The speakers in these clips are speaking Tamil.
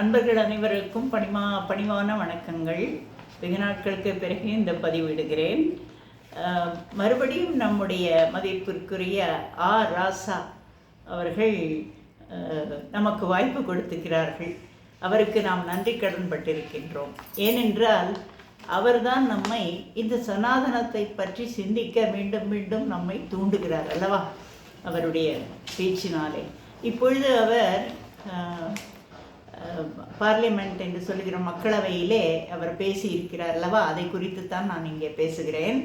அன்பர்கள் அனைவருக்கும் பணிமா பணிவான வணக்கங்கள். வெகு நாட்களுக்கு பிறகு இந்த பதிவிடுகிறேன் மறுபடியும் நம்முடைய மதிப்பிற்குரிய ஆ ராசா அவர்கள் நமக்கு வாய்ப்பு கொடுத்துக்கிறார்கள். அவருக்கு நாம் நன்றி கடன் பட்டிருக்கின்றோம். ஏனென்றால் அவர்தான் நம்மை இந்த சனாதனத்தை பற்றி சிந்திக்க மீண்டும் மீண்டும் நம்மை தூண்டுகிறார் அல்லவா? அவருடைய பேச்சினாலே. இப்பொழுது அவர் பார்லிமெண்ட் என்று சொல்லுகிற மக்களவையிலே அவர் பேசியிருக்கிறார் அல்லவா? அதை குறித்து தான் நான் இங்கே பேசுகிறேன்.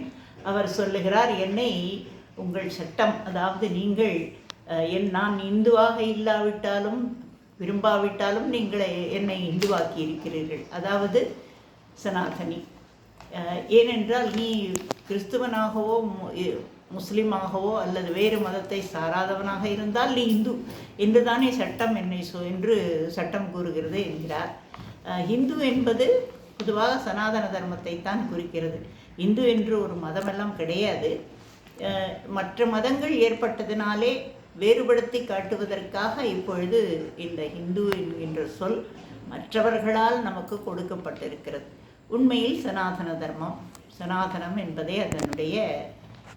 அவர் சொல்லுகிறார் என்னை உங்கள் சட்டம் அதாவது நீங்கள் என் நான் இந்துவாக இல்லாவிட்டாலும் விரும்பாவிட்டாலும் நீங்கள் என்னை இந்துவாக்கி இருக்கிறீர்கள் அதாவது சனாதனி. ஏனென்றால் நீ கிறிஸ்துவனாகவோ முஸ்லீமாகவோ அல்லது வேறு மதத்தை சாராதவனாக இருந்தால் நீ இந்து என்று தானே சட்டம் என்னை சொ என்று சட்டம் கூறுகிறது என்கிறார். இந்து என்பது பொதுவாக சனாதன தர்மத்தை தான் குறிக்கிறது. இந்து என்று ஒரு மதமெல்லாம் கிடையாது. மற்ற மதங்கள் ஏற்பட்டதினாலே வேறுபடுத்தி காட்டுவதற்காக இப்பொழுது இந்த இந்து என்கின்ற சொல் மற்றவர்களால் நமக்கு கொடுக்கப்பட்டிருக்கிறது. உண்மையில் சனாதன தர்மம் சனாதனம் என்பதே அதனுடைய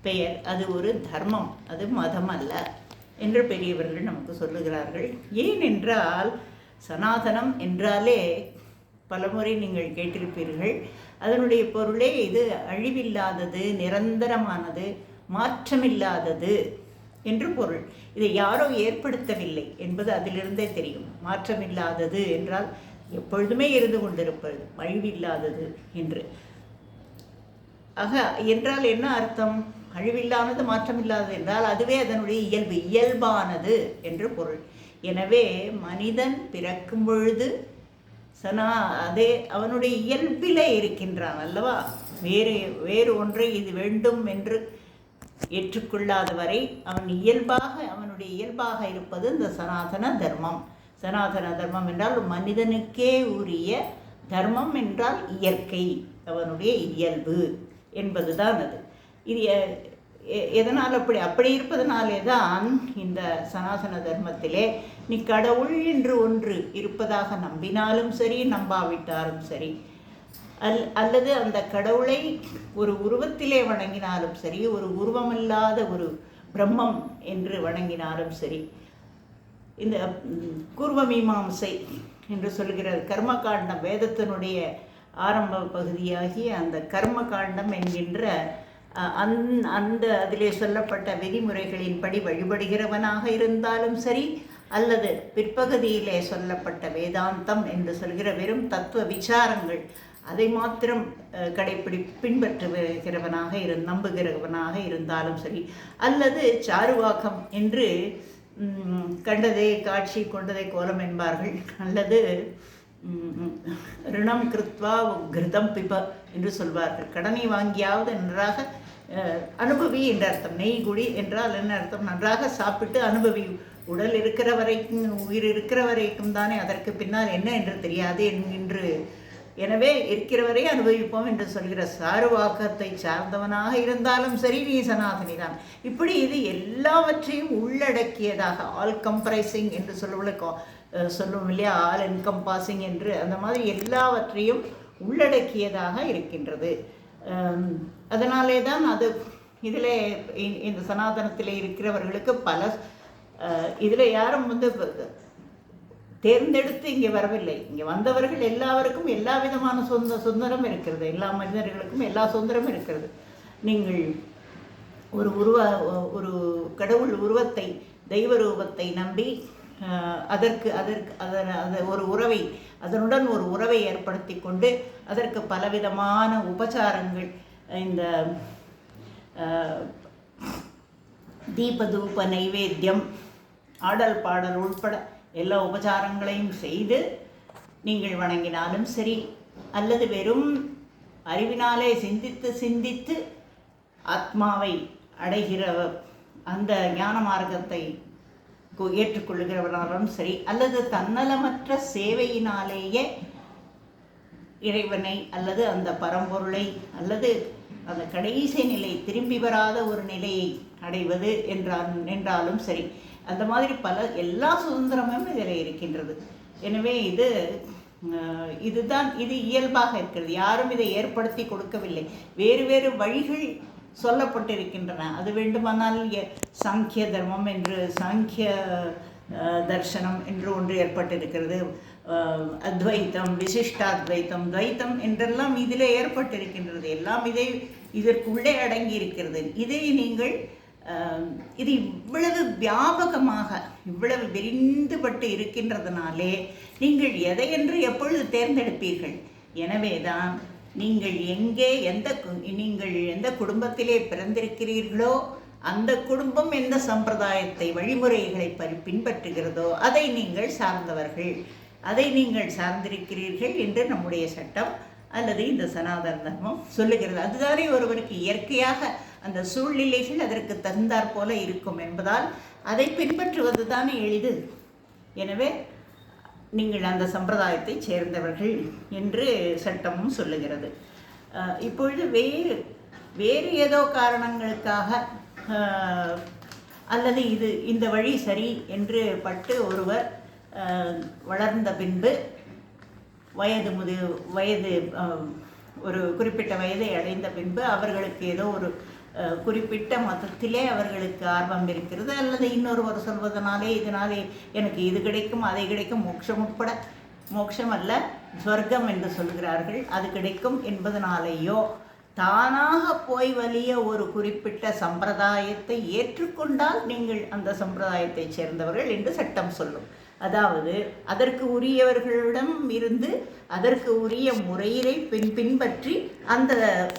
பெயர். அது ஒரு தர்மம். அது மதம் அல்ல என்று பெரியவர்கள் நமக்கு சொல்லுகிறார்கள். ஏனென்றால் சனாதனம் என்றாலே பலமுறை நீங்கள் கேட்டிருப்பீர்கள். அதனுடைய பொருளே இது அழிவில்லாதது நிரந்தரமானது மாற்றமில்லாதது என்று பொருள். இதை யாரோ ஏற்படுத்தவில்லை என்பது அதிலிருந்தே தெரியும். மாற்றமில்லாதது என்றால் எப்பொழுதுமே இருந்து கொண்டிருப்பது அழிவில்லாதது என்று. ஆக என்றால் என்ன அர்த்தம்? அழிவில்லானது மாற்றமில்லாதது என்றால் அதுவே அதனுடைய இயல்பு இயல்பானது என்று பொருள். எனவே மனிதன் பிறக்கும் பொழுது சனா அதே அவனுடைய இயல்பிலே இருக்கின்றான் அல்லவா? வேறு வேறு ஒன்றை இது வேண்டும் என்று ஏற்றுக்கொள்ளாத வரை அவன் இயல்பாக அவனுடைய இயல்பாக இருப்பது இந்த சனாதன தர்மம். சனாதன தர்மம் என்றால் மனிதனுக்கே உரிய தர்மம் என்றால் இயற்கை அவனுடைய இயல்பு என்பதுதான் அது. இது எ- எதனால் அப்படி அப்படி இருப்பதனாலே தான் இந்த சனாதன தர்மத்திலே நீ கடவுள் என்று ஒன்று இருப்பதாக நம்பினாலும் சரி நம்பாவிட்டாலும் சரி அல் அல்லது அந்த கடவுளை ஒரு உருவத்திலே வணங்கினாலும் சரி ஒரு உருவமில்லாத ஒரு பிரம்மம் என்று வணங்கினாலும் சரி இந்த கூர்வ மீமாம்சை என்று சொல்கிற கர்ம காண்டம் வேதத்தினுடைய ஆரம்ப பகுதியாகிய அந்த கர்ம காண்டம் என்கின்ற அந் அந்த அதிலே சொல்லப்பட்ட விதிமுறைகளின்படி வழிபடுகிறவனாக இருந்தாலும் சரி அல்லது பிற்பகுதியிலே சொல்லப்பட்ட வேதாந்தம் என்று சொல்கிற வெறும் தத்துவ விசாரங்கள் அதை மாத்திரம் கடைப்பிடி பின்பற்றுகிறவனாக இரு நம்புகிறவனாக இருந்தாலும் சரி அல்லது சாருவாக்கம் என்று கண்டதே காட்சி கொண்டதை கோலம் என்பார்கள். அல்லது ரிணம் கிருத்வா கிருதம் பிப என்று சொல்வார்கள். கடனை வாங்கியாவது நன்றாக அனுபவி என்ற அர்த்தம். நெய் குடி என்றால் என்ன அர்த்தம்? நன்றாக சாப்பிட்டு அனுபவி. உடல் இருக்கிற வரைக்கும் உயிர் இருக்கிற வரைக்கும் தானே அதற்கு பின்னால் என்ன என்று தெரியாது என்று எனவே இருக்கிறவரை அனுபவிப்போம் என்று சொல்கிற சாருவாக்கத்தை சார்ந்தவனாக இருந்தாலும் சரி நீ சனாதனி தான் இப்படி இது எல்லாவற்றையும் உள்ளடக்கியதாக ஆல் கம்ப்ரைசிங் என்று சொல்லுவதற்கு சொல்லுவோம் இல்லையா? ஆல் என்கம்பாசிங் என்று. அந்த மாதிரி எல்லாவற்றையும் உள்ளடக்கியதாக இருக்கின்றது. அதனாலே தான் அது இதில் இந்த சனாதனத்தில் இருக்கிறவர்களுக்கு பல இதில் யாரும் வந்து தேர்ந்தெடுத்து இங்கே வரவில்லை. இங்கே வந்தவர்கள் எல்லாருக்கும் எல்லா விதமான சொந்த சுதந்திரம் இருக்கிறது. எல்லா மனிதர்களுக்கும் எல்லா சுதந்திரமும் இருக்கிறது. நீங்கள் ஒரு உருவ ஒரு கடவுள் உருவத்தை தெய்வ ரூபத்தை நம்பி அதற்கு அதற்கு அதன் அது ஒரு உறவை அதனுடன் ஒரு உறவை ஏற்படுத்தி கொண்டு அதற்கு பலவிதமான உபச்சாரங்கள் இந்த தீபதூப நைவேத்தியம் ஆடல் பாடல் உட்பட எல்லா உபச்சாரங்களையும் செய்து நீங்கள் வணங்கினாலும் சரி அல்லது வெறும் அறிவினாலே சிந்தித்து சிந்தித்து ஆத்மாவை அடைகிற அந்த ஞான மார்க்கத்தை கு- சரி அல்லது தன்னலமற்ற சேவையினாலேயே இறைவனை அல்லது அந்த பரம்பொருளை அல்லது அந்த கடைசி நிலை திரும்பி வராத ஒரு நிலையை அடைவது என்றால் என்றாலும் சரி அந்த மாதிரி பல எல்லா சுதந்திரமும் இதில் இருக்கின்றது. எனவே இது இதுதான் இது இயல்பாக இருக்கிறது. யாரும் இதை ஏற்படுத்தி கொடுக்கவில்லை. வேறு வேறு வழிகள் சொல்லப்பட்டிருக்கின்றன. அது வேண்டுமானால் சாங்கிய தர்மம் என்று சாங்கிய தர்சனம் என்று ஒன்று ஏற்பட்டிருக்கிறது. அத்வைத்தம் விசிஷ்டாத்வைத்தம் துவைத்தம் என்றெல்லாம் இதில் ஏற்பட்டிருக்கின்றது. எல்லாம் இதை இதற்குள்ளே அடங்கி இருக்கிறது இதை நீங்கள் இது இவ்வளவு வியாபகமாக இவ்வளவு விரிந்துபட்டு இருக்கின்றதுனாலே நீங்கள் எதை என்று எப்பொழுது தேர்ந்தெடுப்பீர்கள்? எனவே தான் நீங்கள் எங்கே எந்த நீங்கள் எந்த குடும்பத்திலே பிறந்திருக்கிறீர்களோ அந்த குடும்பம் எந்த சம்பிரதாயத்தை வழிமுறைகளை பின்பற்றுகிறதோ அதை நீங்கள் சார்ந்தவர்கள். அதை நீங்கள் சார்ந்திருக்கிறீர்கள் என்று நம்முடைய சட்டம் அல்லது இந்த சனாதன தர்மம் சொல்லுகிறது. அதுதானே ஒருவருக்கு இயற்கையாக அந்த சூழ்நிலைகள் அதற்கு தகுந்தாற் போல இருக்கும் என்பதால் அதை பின்பற்றுவது தானே எளிது. எனவே நீங்கள் அந்த சம்பிரதாயத்தை சேர்ந்தவர்கள் என்று சட்டமும் சொல்லுகிறது. இப்பொழுது வேறு வேறு ஏதோ காரணங்களுக்காக அல்லது இது இந்த வழி சரி என்று பட்டு ஒருவர் வளர்ந்த பின்பு வயது முது வயது ஒரு குறிப்பிட்ட வயதை அடைந்த பின்பு அவர்களுக்கு ஏதோ ஒரு குறிப்பிட்ட மதத்திலே அவர்களுக்கு ஆர்வம் இருக்கிறது அல்லது இன்னொருவர் சொல்வதனாலே இதனாலே எனக்கு இது கிடைக்கும் அதை கிடைக்கும் மோட்சம் உட்பட மோட்சம் அல்ல சொர்க்கம் என்று சொல்கிறார்கள் அது கிடைக்கும் என்பதனாலேயோ தானாக போய் வலிய ஒரு குறிப்பிட்ட சம்பிரதாயத்தை ஏற்றுக்கொண்டால் நீங்கள் அந்த சம்பிரதாயத்தைச் சேர்ந்தவர்கள் என்று சட்டம் சொல்லும். அதாவது அதற்கு உரியவர்களிடம் இருந்து அதற்கு உரிய முறையிலே பின் பின்பற்றி அந்த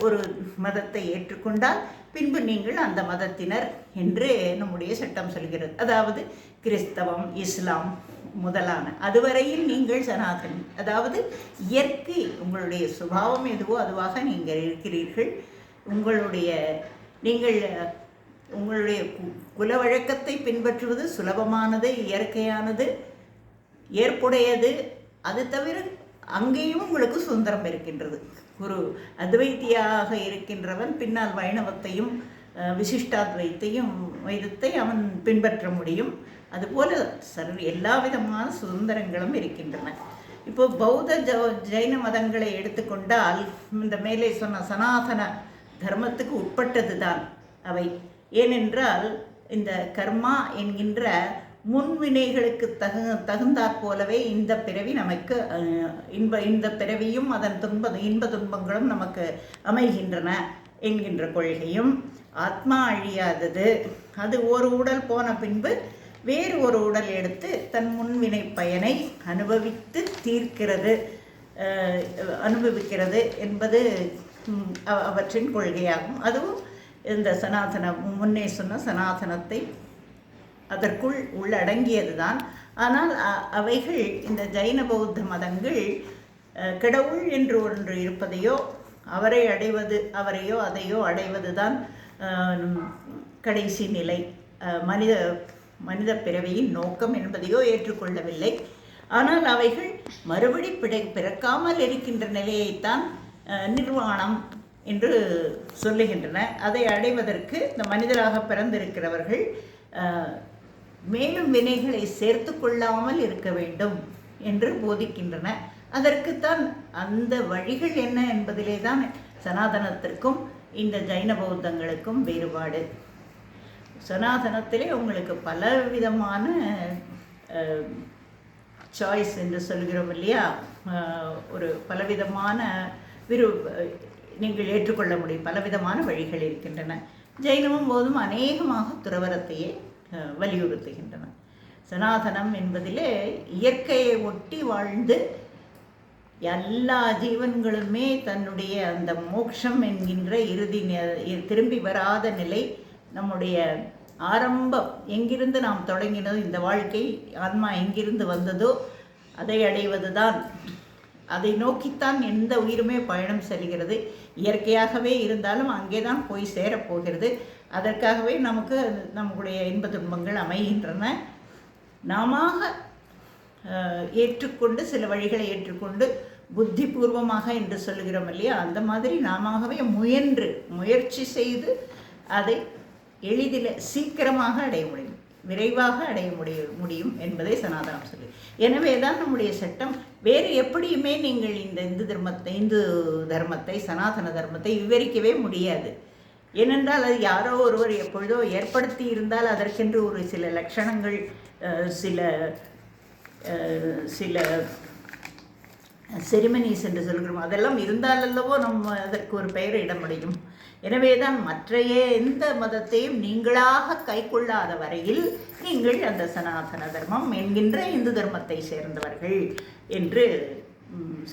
ஒரு மதத்தை ஏற்றுக்கொண்டால் பின்பு நீங்கள் அந்த மதத்தினர் என்று நம்முடைய சட்டம் சொல்கிறது. அதாவது கிறிஸ்தவம் இஸ்லாம் முதலான. அதுவரையில் நீங்கள் சனாதன். அதாவது இயற்கை உங்களுடைய சுபாவம் எதுவோ அதுவாக நீங்கள் இருக்கிறீர்கள். உங்களுடைய நீங்கள் உங்களுடைய குல வழக்கத்தை பின்பற்றுவது சுலபமானது இயற்கையானது. ஏற்புடையது. அது தவிர அங்கேயும் உங்களுக்கு சுதந்திரம் இருக்கின்றது. குரு அத்வைத்தியாக இருக்கின்றவன் பின்னால் வைணவத்தையும் விசிஷ்டாத்வைத்தையும் வைதத்தை அவன் பின்பற்ற முடியும். அதுபோல சர்வ எல்லா விதமான சுதந்திரங்களும் இருக்கின்றன. இப்போ பௌத்த ஜ ஜைன மதங்களை எடுத்துக்கொண்டால் இந்த மேலே சொன்ன சனாதன தர்மத்துக்கு உட்பட்டது தான் அவை. ஏனென்றால் இந்த கர்மா என்கின்ற முன்வினைகளுக்கு தகு தகுந்தாற் போலவே இந்த பிறவி நமக்கு இன்ப இந்த பிறவியும் அதன் துன்ப இன்ப துன்பங்களும் நமக்கு அமைகின்றன என்கின்ற கொள்கையும் ஆத்மா அழியாதது. அது ஒரு உடல் போன பின்பு வேறு ஒரு உடல் எடுத்து தன் முன்வினை பயனை அனுபவித்து தீர்க்கிறது. அனுபவிக்கிறது என்பது அவ- அவற்றின் கொள்கையாகும். அதுவும் இந்த சனாதன முன்னே சொன்ன சனாதனத்தை அதற்குள் உள்ளடங்கியது தான் ஆனால் அவைகள் இந்த ஜைன பௌத்த மதங்கள் கடவுள் என்று ஒன்று இருப்பதையோ அவரை அடைவது அவரையோ அதையோ அடைவது தான் கடைசி நிலை. மனித மனித பிறவியின் நோக்கம் என்பதையோ ஏற்றுக்கொள்ளவில்லை. ஆனால் அவைகள் மறுபடி பிடை பிறக்காமல் இருக்கின்ற நிலையைத்தான் நிர்வாணம் என்று சொல்லுகின்றன. அதை அடைவதற்கு இந்த மனிதராக பிறந்திருக்கிறவர்கள் மேலும் வினைகளை சேர்த்து கொள்ளாமல் இருக்க வேண்டும் என்று போதிக்கின்றன. அதற்குத்தான் அந்த வழிகள் என்ன என்பதிலே தான் சனாதனத்திற்கும் இந்த ஜைன பௌத்தங்களுக்கும் வேறுபாடு. சனாதனத்திலே உங்களுக்கு பல விதமான சாய்ஸ் என்று சொல்கிறோம் இல்லையா? ஒரு பலவிதமான விரு நீங்கள் ஏற்றுக்கொள்ள முடியும். பலவிதமான வழிகள் இருக்கின்றன. ஜைனமும் போதும் அநேகமாக துறவரத்தையே வலியுறுத்துகின்றன. சனாதனம் என்பதிலே இயற்கையை ஒட்டி வாழ்ந்து எல்லா ஜீவன்களுமே தன்னுடைய அந்த மோட்சம் என்கின்ற இறுதி திரும்பி வராத நிலை நம்முடைய ஆரம்பம். எங்கிருந்து நாம் தொடங்கினதோ இந்த வாழ்க்கை ஆன்மா எங்கிருந்து வந்ததோ அதை அடைவது தான் அதை நோக்கித்தான் எந்த உயிருமே பயணம் செல்கிறது. இயற்கையாகவே இருந்தாலும் அங்கே தான் போய் சேரப்போகிறது. அதற்காகவே நமக்கு நம்முடைய இன்ப துன்பங்கள் அமைகின்றன. நாம ஏற்றுக்கொண்டு சில வழிகளை ஏற்றுக்கொண்டு புத்திபூர்வமாக என்று சொல்லுகிறோம் இல்லையா? அந்த மாதிரி நாமவே முயன்று முயற்சி செய்து அதை எளிதில் சீக்கிரமாக அடைய முடியும். விரைவாக அடைய முடிய முடியும் என்பதை சனாதனம் சொல்லு. எனவே தான் நம்முடைய சட்டம். வேறு எப்படியுமே நீங்கள் இந்த இந்து தர்மத்தை இந்து தர்மத்தை சனாதன தர்மத்தை விவரிக்கவே முடியாது. ஏனென்றால் அது யாரோ ஒருவர் எப்பொழுதோ ஏற்படுத்தி இருந்தால் அதற்கென்று ஒரு சில லட்சணங்கள் சில சில செரிமனிஸ் என்று சொல்கிறோம். அதெல்லாம் இருந்தால் அல்லவோ நம்ம அதற்கு ஒரு பெயர் இட முடியும். எனவே தான் மற்றைய எந்த மதத்தையும் நீங்களாக கைக்கொள்ளாத வரையில் நீங்கள் அந்த சனாதன தர்மம் என்கின்ற இந்து தர்மத்தை சேர்ந்தவர்கள் என்று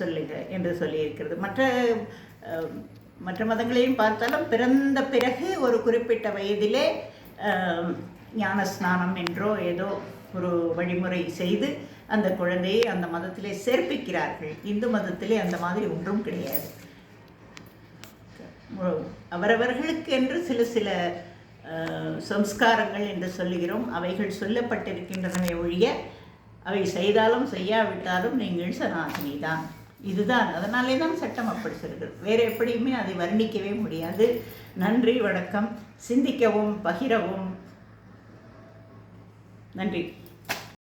சொல்லுங்க என்று சொல்லியிருக்கிறது. மற்ற மற்ற மதங்களையும் பார்த்தாலும் பிறந்த பிறகு ஒரு குறிப்பிட்ட வயதிலே ஞான ஸ்நானம் என்றோ ஏதோ ஒரு வழிமுறை செய்து அந்த குழந்தையை அந்த மதத்திலே சேர்ப்பிக்கிறார்கள். இந்து மதத்திலே அந்த மாதிரி ஒன்றும் கிடையாது. அவரவர்களுக்கு என்று சில சில சம்ஸ்காரங்கள் என்று சொல்லுகிறோம். அவைகள் சொல்லப்பட்டிருக்கின்றனவே ஒழிய அவை செய்தாலும் செய்யாவிட்டாலும் நீங்கள் சனாதனி தான் இதுதான். அதனாலே தான் சட்டம் அப்படி சொல்கிறது வேறு எப்படியுமே அதை வர்ணிக்கவே முடியாது. நன்றி வணக்கம். சிந்திக்கவும் பகிரவும். நன்றி.